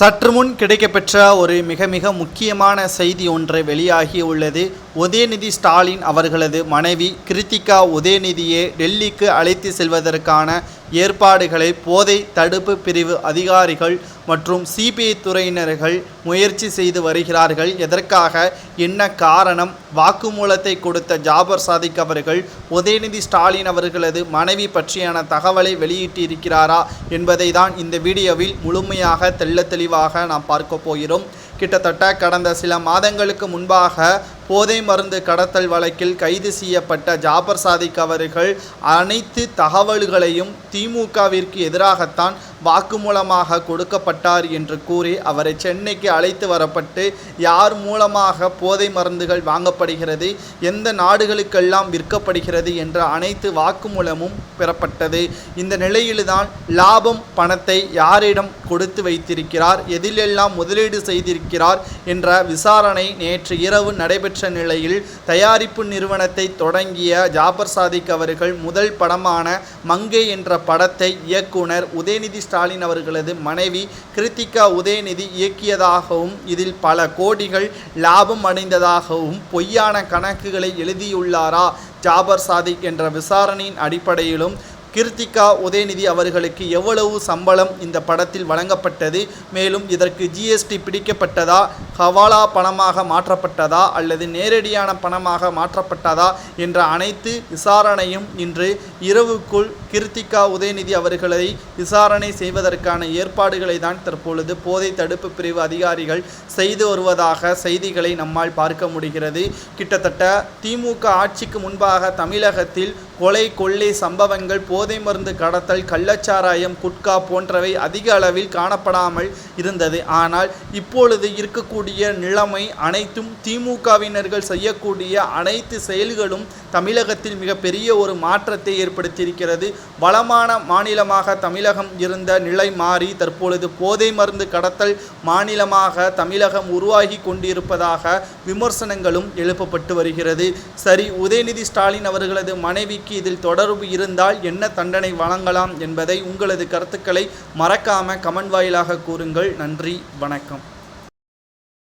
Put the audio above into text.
சற்று முன் கிடைக்கப்பெற்ற ஒரு மிக மிக முக்கியமான செய்தி ஒன்று வெளியாகி உள்ளது உதயநிதி ஸ்டாலின் அவர்களது மனைவி கிருத்திகா உதயநிதியை டெல்லிக்கு அழைத்து செல்வதற்கான ஏற்பாடுகளை போதை தடுப்பு பிரிவு அதிகாரிகள் மற்றும் சிபிஐ துறையினர்கள் முயற்சி செய்து வருகிறார்கள். எதற்காக? என்ன காரணம்? வாக்குமூலத்தை கொடுத்த ஜாபர் சாதிக் அவர்கள் உதயநிதி ஸ்டாலின் அவர்களது மனைவி பற்றியான தகவலை வெளியிட்டிருக்கிறாரா என்பதை தான் இந்த வீடியோவில் முழுமையாக தெள்ள தெளிவாக நாம் பார்க்க போகிறோம். கிட்டத்தட்ட கடந்த சில மாதங்களுக்கு முன்பாக போதை மருந்து கடத்தல் வழக்கில் கைது செய்யப்பட்ட ஜாபர் சாதிக் அவர்கள் அனைத்து தகவல்களையும் திமுகவிற்கு எதிராகத்தான் வாக்குமூலமாக கொடுக்கப்பட்டார் என்று கூறி அவரை சென்னைக்கு அழைத்து வரப்பட்டு யார் மூலமாக போதை மருந்துகள் வாங்கப்படுகிறது எந்த நாடுகளுக்கெல்லாம் விற்கப்படுகிறது என்ற அனைத்து வாக்குமூலமும் பெறப்பட்டது. இந்த நிலையில்தான் லாபம் பணத்தை யாரிடம் கொடுத்து வைத்திருக்கிறார் எதிலெல்லாம் முதலீடு செய்திருக்கிறார் என்ற விசாரணை நேற்று இரவு நடைபெற்ற நிலையில் தயாரிப்பு நிறுவனத்தை தொடங்கிய ஜாபர் சாதிக் அவர்கள் முதல் படமான மங்கை என்ற படத்தை இயக்குனர் உதயநிதி ஸ்டாலின் அவர்களது மனைவி கிருத்திகா உதயநிதி இயக்கியதாகவும் இதில் பல கோடிகள் லாபம் அடைந்ததாகவும் பொய்யான கணக்குகளை எழுதியுள்ளாரா ஜாபர் சாதிக் என்ற விசாரணையின் அடிப்படையிலும் கிருத்திகா உதயநிதி அவர்களுக்கு எவ்வளவு சம்பளம் இந்த படத்தில் வழங்கப்பட்டது? மேலும் இதற்கு ஜிஎஸ்டி பிடிக்கப்பட்டதா? ஹவாலா பணமாக மாற்றப்பட்டதா அல்லது நேரடியான பணமாக மாற்றப்பட்டதா என்ற அனைத்து விசாரணையும் இன்று இரவுக்குள் கிருத்திகா உதயநிதி அவர்களை விசாரணை செய்வதற்கான ஏற்பாடுகளை தான் தற்பொழுது போதை தடுப்பு பிரிவு அதிகாரிகள் செய்து வருவதாக செய்திகளை நம்மால் பார்க்க முடிகிறது. கிட்டத்தட்ட திமுக ஆட்சிக்கு முன்பாக தமிழகத்தில் கொலை கொள்ளை சம்பவங்கள் போதை மருந்து கடத்தல் கள்ளச்சாராயம் குட்கா போன்றவை அதிக அளவில் காணப்படாமல் இருந்தது. ஆனால் இப்பொழுது இருக்கக்கூடிய இருக்கக்கூடிய நிலைமை அனைத்தும் திமுகவினர்கள் செய்யக்கூடிய அனைத்து செயல்களும் தமிழகத்தில் மிகப்பெரிய ஒரு மாற்றத்தை ஏற்படுத்தியிருக்கிறது. வளமான மாநிலமாக தமிழகம் இருந்த நிலை மாறி தற்பொழுது போதை மருந்து கடத்தல் மாநிலமாக தமிழகம் உருவாகி கொண்டிருப்பதாக விமர்சனங்களும் எழுப்பப்பட்டு வருகிறது. சரி உதயநிதி ஸ்டாலின் அவர்களது மனைவிக்கு இதில் தொடர்பு இருந்தால் என்ன தண்டனை வழங்கலாம் என்பதை உங்களது கருத்துக்களை மறக்காம கமெண்ட் வாயிலாக கூறுங்கள். நன்றி வணக்கம்.